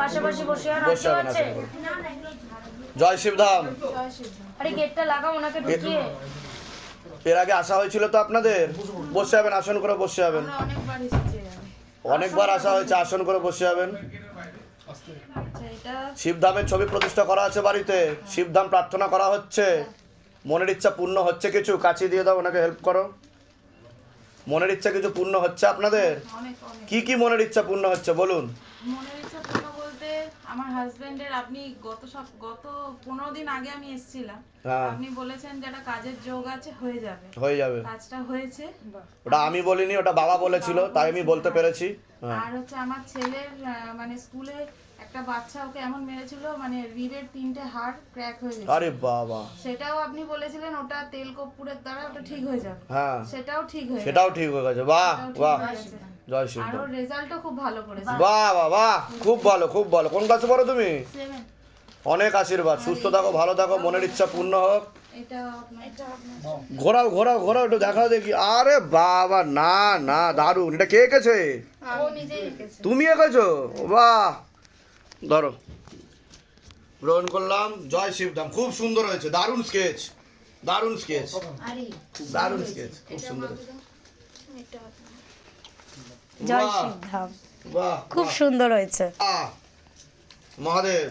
পাশাপাশি বসে আর বসে আসন করে জয় শিবধাম। আরে গেটটা লাগাও ওনাকে ঢুকিয়ে। এর আগে আসা হয়েছিল তো আপনাদের? বসে যাবেন আসন করে বসে যাবেন অনেকবার আসা হয়েছে আসন করে বসে যাবেন শিবধামের ছবি প্রতিষ্ঠা করা আছে বাড়িতে। শিবধাম প্রার্থনা করা হচ্ছে। মনের ইচ্ছা পূর্ণ হচ্ছে কিছু? কাছে দিয়ে দাও ওনাকে হেল্প করো। মনের ইচ্ছা কিছু পূর্ণ হচ্ছে আপনাদের? কি কি মনের ইচ্ছা পূর্ণ হচ্ছে বলুন মনের ইচ্ছা পূর্ণ বলতে আমার হাজবেন্ডের আপনি গত সব গত পনেরো দিন আগে আমি এসেছিলাম। হ্যাঁ। আপনি বলেছেন যে একটা কাজের যোগ আছে হয়ে যাবে। হয়ে যাবে। কাজটা হয়েছে। ওটা আমি বলিনি ওটা বাবা বলেছিল তাই আমি বলতে পেরেছি। হ্যাঁ। আর হচ্ছে আমার ছেলের আহ, মানে স্কুলে একটা বাচ্চা ওকে এমন মেরেছিল মানে রিবের তিনটে হাড় ক্র্যাক হয়ে গেছে। আরে বাবা। সেটাও আপনি বলেছিলেন ওটা তেল কর্পূরের দ্বারা ওটা ঠিক হয়ে যাবে। হ্যাঁ। সেটাও ঠিক হয়ে সেটাও ঠিক হয়ে গেছে। বাহ বাহ। জয় আর শিবধাম রেজাল্টও খুব ভালো করেছে। বাহ বাহ বাহ খুব ভালো খুব ভালো। কোন ক্লাসে পড়ো তুমি? অনেক আশীর্বাদ। সুস্থ থাকো ভালো থাকো মনের ইচ্ছা পূর্ণ হোক। ঘোরাও ঘোরাও ঘোরাও একটু দেখাও দেখি। আরে বাবা না না দারুণ। এটা কে এঁকেছে? তুমি এঁকেছো? বাহ। ধরো। গ্রহণ করলাম। জয় শিবধাম খুব সুন্দর হয়েছে। দারুণ স্কেচ। দারুণ স্কেচ। দারুণ স্কেচ। খুব সুন্দর হয়েছে। জয় খুব সুন্দর হয়েছে। মহাদেব।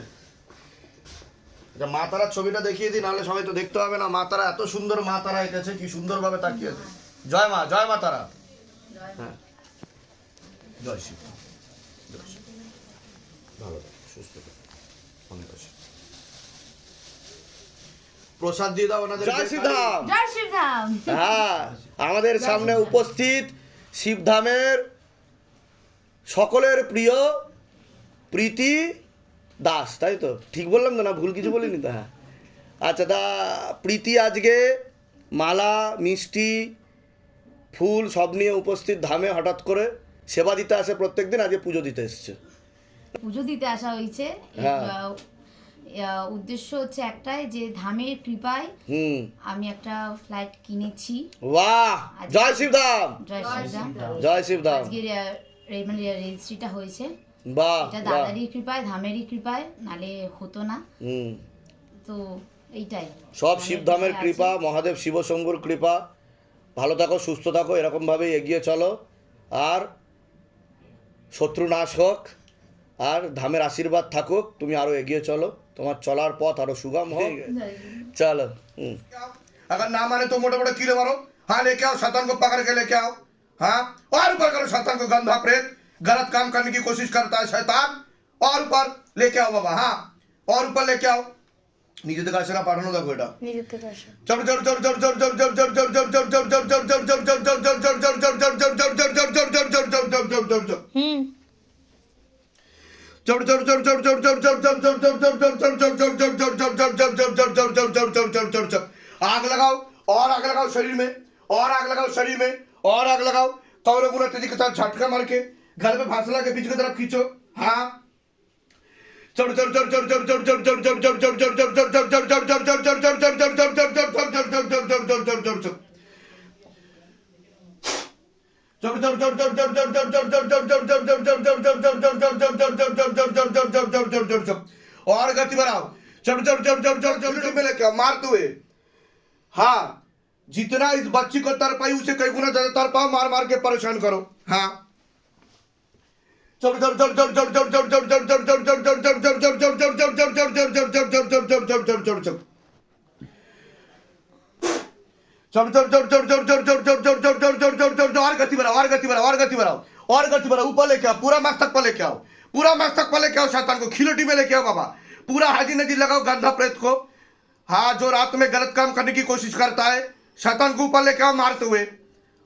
এটা ছবিটা দেখিয়ে দিই নাহলে সবাই তো দেখতে হবে না। মা তারা এত সুন্দর মা তারা এঁকেছে কি সুন্দরভাবে তাকিয়েছে জয় মা জয় মা তারা। হ্যাঁ। জয় শিব জয় ভালো সুস্থ অনেক আশীর্বাদ। প্রসাদ দিয়ে দাও ওনাদের জয় শিবধাম জয় শিবধাম হ্যাঁ আমাদের সামনে উপস্থিত শিবধামের সকলের প্রিয় প্রীতি দাস তাই তো? ঠিক বললাম তো না? ভুল কিছু বলিনি তো? হ্যাঁ। আচ্ছা তা প্রীতি আজকে মালা মিষ্টি ফুল সব নিয়ে উপস্থিত ধামে হঠাৎ করে সেবা দিতে আসে প্রত্যেক দিন আজকে পুজো দিতে এসছে। পুজো দিতে আসা হয়েছে। হ্যাঁ। উদ্দেশ্য হচ্ছে একটাই যে ধামের কৃপায় হুম। আমি একটা ফ্লাইট কিনেছি। বাহ! জয় শিবধাম! জয় শ্রীরাম জয় শিবধাম। মানে রেজিস্ট্রিটা হয়েছে বাহ এটা বাহ দাদারই কৃপায় ধামেরই কৃপায় নালে হতো না হুম তো এইটাই সব অনেক শিবধামের বিষয় আছে। কৃপা মহাদেব শিবশম্ভুর কৃপা ভালো থাকো সুস্থ থাকো এরকমভাবেই এগিয়ে চলো আর শত্রু নাশ হোক আর ধামের আশীর্বাদ থাকুক তুমি আরো এগিয়ে চলো তোমার চলার পথ আরো সুগম হোক চলো হুম अगर ना माने तो मोटे मोटे कीड़े मारो हाँ लेके आओ शैतान को पकड़ के लेके आओ हाँ और ऊपर करो शैतान को गंधा प्रेत गलत काम करने की कोशिश करता है शैतान और ऊपर लेके आओ बाबा हाँ और ऊपर लेके आओ নিজে থেকে আসে না পাঠানো দেখো এটা নিজের থেকে আসো চল চল চল চল চল চল চল চল চল চল চল চল চল চল চল চল চল চল চল চল চল চল চল চল চল চল চল চল চল চল চল চল চল হুম चल चल चल चल चल चल चल चल चल चल चल चल चल चल चल चल चल चल चल चल चल चल चल चल चल चल चल चल चल आग लगाओ और आग लगाओ शरीर में और आग लगाओ शरीर में और आग लगाओ कौरे गुना तेजी के साथ झटका मार के घर में फांसला के बीच की तरफ खींचो हाँ चल चल चल चल चल चल चल चल चल चल चल चल चल चल चल चल चल चल चल चल चल चल चल चल चल चल चल चल चल चल चल चल चल चल चल चल चल चल चल चल चल चल चल चल चल चल चल चल चल चल चल चल चल चल चल चल चल चल चल चल चल चल चल चल और गति बढ़ाओ चल चल चल चल चल चल चल में लेके मारते हुए हाँ जितना इस बच्ची को तर पाई उसे कई गुना ज़्यादा तर पाओ मार मार के परेशान करो हाँ गति और गति और गति ऊपर लेके आओ पूरा मस्तक पर लेके आओ पूरा मस्तक पर लेके आओ शैतान को खिलोटी में लेके आओ बाबा पूरा हाजी नदी लगाओ गंधा प्रेत को हाँ जो रात में गलत काम करने की कोशिश करता है शैतान को ऊपर लेके आओ मारते हुए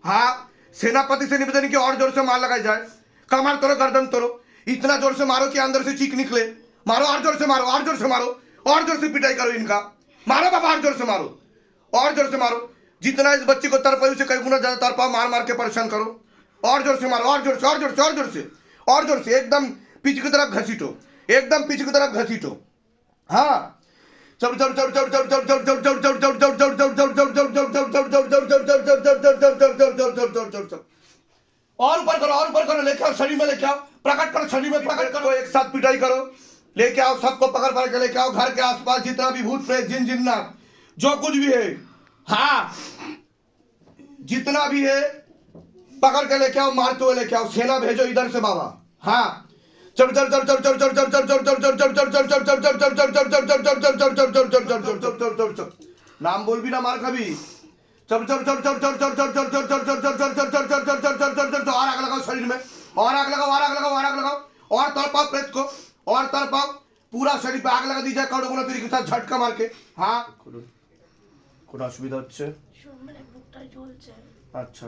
हाँ सेनापति से निवेदन की और ज़ोर से मार लगाई जाए कमर तोड़ो गर्दन तोड़ो इतना ज़ोर से मारो कि अंदर से चीख निकले मारो और ज़ोर से मारो और ज़ोर से मारो और ज़ोर से पिटाई करो इनका मारो बाबा और ज़ोर से मारो और ज़ोर से मारो जितना इस बच्चे को तरपाई उसे कई गुना ज़्यादा तरपाओ मार मार के परेशान करो और ज़ोर से मारो और ज़ोर से और ज़ोर से और ज़ोर से और ज़ोर से एकदम पीछे की तरफ़ घसीटो एकदम पीछे की तरफ़ घसीटो हाँ और ऊपर करो और ऊपर करो लेके आओ शरीर में लेके आओ प्रकट करो शरीर में प्रकट करो। एक साथ पिटाई करो लेके आओ सबको पकड़ पकड़ के लेके आओ घर के आसपास जितना भी भूत प्रेत जिन जो कुछ भी है। हाँ। जितना भी है पकड़ के लेके आओ मारते हुए लेके आओ सेना भेजो इधर से बाबा। हाँ। নাম বলবি না মার খাবি চল চল চল चल चल चल चल चल चल आग आग पूरा लगा दी কোনো অসুবিধা হচ্ছে আচ্ছা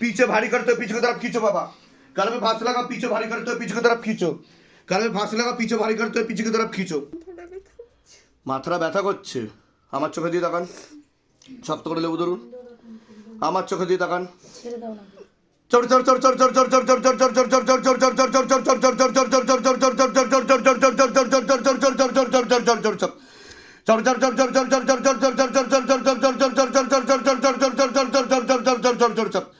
पीछे भारी करते हो पीछे की तरफ खींचो बाबा कल में फांस लगा पीछे भारी करते हो पीछे की तरफ खींचो कल में ফাঁস লাগা পিছু ভারী করতে পিছু কি তরফ খিচো মাথাটা ব্যথা করছে আমার চোখে দিয়ে তাকান শক্ত করে লেবু ধরুন আমার চোখে দিয়ে তাকান চড় চর চর চর চর চর চর চর চড় চর চর চর চর চর চর চর চর চর চর চর চড় চড় চড় চড় চড় চড় চড় চর চর চর চর চর চর চড় চর চর চর চর চর চর চর চড়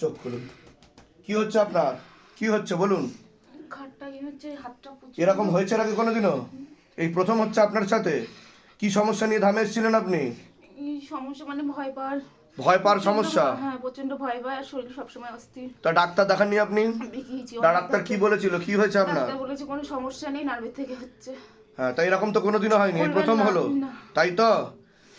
চোখ খুলুন। কি হচ্ছে আপনার? কি হচ্ছে? বলুন। এরকম হয়েছে নাকি কোনোদিনও? এই প্রথম হচ্ছে আপনার সাথে। কি সমস্যা নিয়ে ধামে এসেছিলেন আপনি? সমস্যা মানে ভয় পাওয়ার। ভয় পাওয়ার সমস্যা? হ্যাঁ প্রচণ্ড ভয় পায়। আর শরীর সবসময় অস্থির। তা ডাক্তার দেখাননি আপনি? ডাক্তার কি বলেছিল? কি হয়েছে আপনার? ডাক্তার বলেছে কোনো সমস্যা নেই নার্ভের থেকে হচ্ছে। হ্যাঁ তাই এরকম তো কোনোদিনও হয়নি। প্রথম হলো। তাই তো?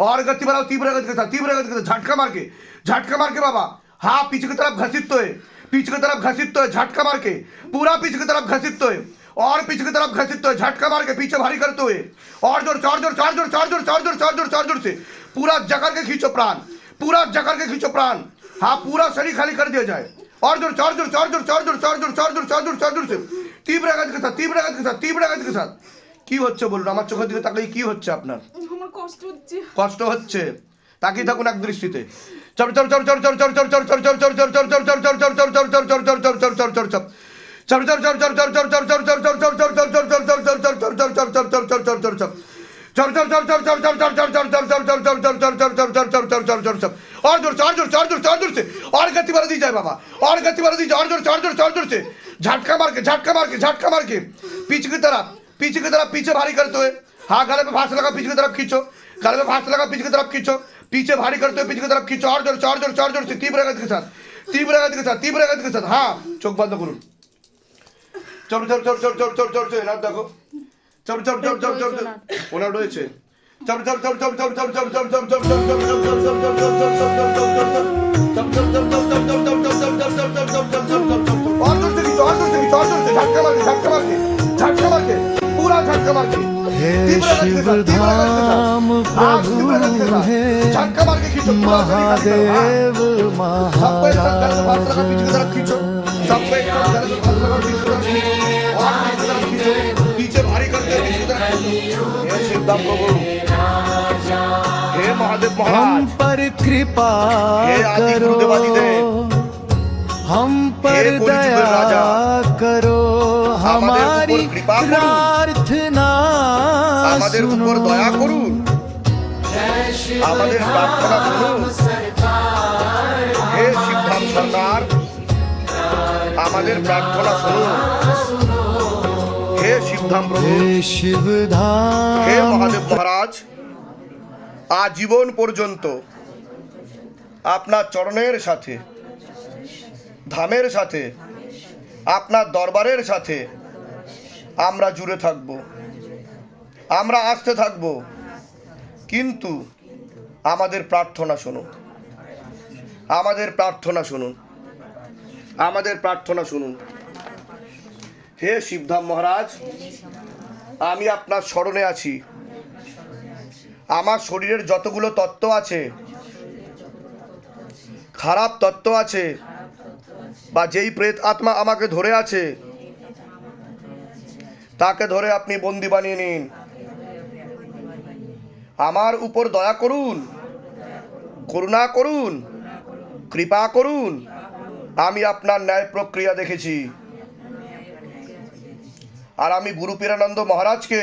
और गति बढ़ाओ तीव्र गति के साथ तीव्र गति के साथ झटका मार के झटका मार के बाबा हाँ पीछे की तरफ़ घसीट तो है पीछे की तरफ़ घसीट तो है झटका मार के पूरा पीछे की तरफ़ घसीट तो है और पीछे की तरफ़ घसीट तो है झटका मार के पीछे भारी करते हुए और ज़ोर चार ज़ोर चार ज़ोर चार ज़ोर चार ज़ोर चार ज़ोर चार ज़ोर से पूरा जकड़ के खींचो प्राण पूरा जकड़ के खींचो प्राण हाँ पूरा शरीर खाली कर दिया जाए और ज़ोर चार ज़ोर चार ज़ोर चार ज़ोर चार ज़ोर चार ज़ोर चार ज़ोर चार ज़ोर से তীব্র আঘাত কে স্যার তীব্র আঘাত কে স্যার তীব্র আঘাত কে কি হচ্ছে বলুন আমার চোখের দিকে তাকালে কি হচ্ছে আপনার কষ্ট হচ্ছে কষ্ট হচ্ছে তাকিয়ে থাকুন এক দৃষ্টিতে চপ চর চর চর চর চর চপ চর চপ চপ চপ চপ চপ চর চর চপ চপ চপ চপ চপ চপ চপ চর চর চর চর চর চর চর চপ চল চল চল চল চল চল চল চল চল চল চল চল চল চল চল চল চল চল চল চল চল চল चल चल चल चल चल चल चल चल चल चल चल चल चल चल चल चल चल चल चल चल चल चल और जोर चार जोर चार जोर चार जोर से और गति बढ़ा दी जाए बाबा और गति बढ़ा दी जाए और जोर चार जोर चार जोर से झटका मार के झटका मार के झटका मार के पीछे की तरफ पीछे की तरफ पीछे भारी करते हुए हाँ गले में फांस लगा पीछे की तरफ खींचो गले में फांस लगा पीछे की तरफ खींचो पीछे भारी करते हुए पीछे की तरफ खींचो और जोर चार जोर चार जोर से तीव्र गति के साथ तीव्र गति के साथ तीव्र गति के साथ हाँ चोख बंद करूँ চল চল চল চল চল চল চল চল এনার দেখো চল চল চল চল চল চল ওনার রয়েছে शिवधाम प्रभु है महादेव महाराज पीछे भारी करते हैं शिवधाम प्रभु महादेव हम महाराज पर कृपा हे आदि करो गुरुदेवादिदेव, हम पर हे कलिजुगेर दया राजा, करो আমাদের हमारी উপর কৃপা করুন। प्रार्थना আমাদের सुनो উপর দয়া করুন আমাদের প্রার্থনা শুনুন হে শিবধাম সরকার আমাদের প্রার্থনা শুনুন হে শিবধাম প্রভু हे शिव হে धाम মহাদেব মহারাজ আজীবন পর্যন্ত আপনার চরণের সাথে, ধামের সাথে, আপনার দরবারের সাথে আমরা জুড়ে থাকব, আমরা আসতে থাকব। কিন্তু আমাদের প্রার্থনা শুনুন, আমাদের প্রার্থনা শুনুন, আমাদের প্রার্থনা শুনুন। হে শিবধাম মহারাজ, আমি আপনার স্মরণে আছি। আমার শরীরের যতগুলো তত্ত্ব আছে, খারাপ তত্ত্ব আছে, বা যেই প্রেত আত্মা আমাকে ধরে আছে, তাকে ধরে আপনি বন্দি বানিয়ে নিন। আমার উপর দয়া করুন, করুণা করুন, কৃপা করুন, আমি আপনার ন্যায় প্রক্রিয়া দেখেছি। আর আমি গুরু পীরানন্দ মহারাজকে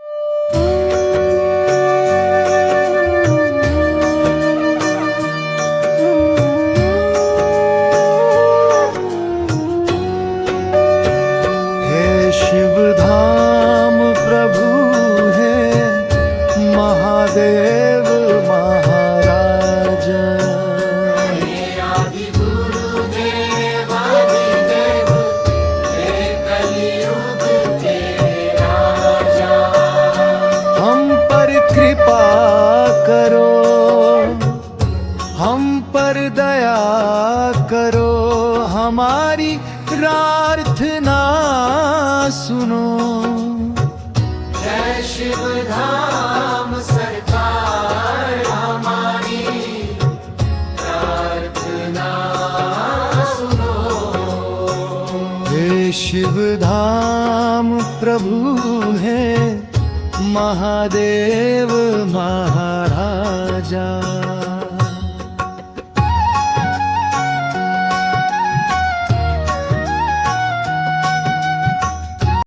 प्रभु है। महादेव महाराजा।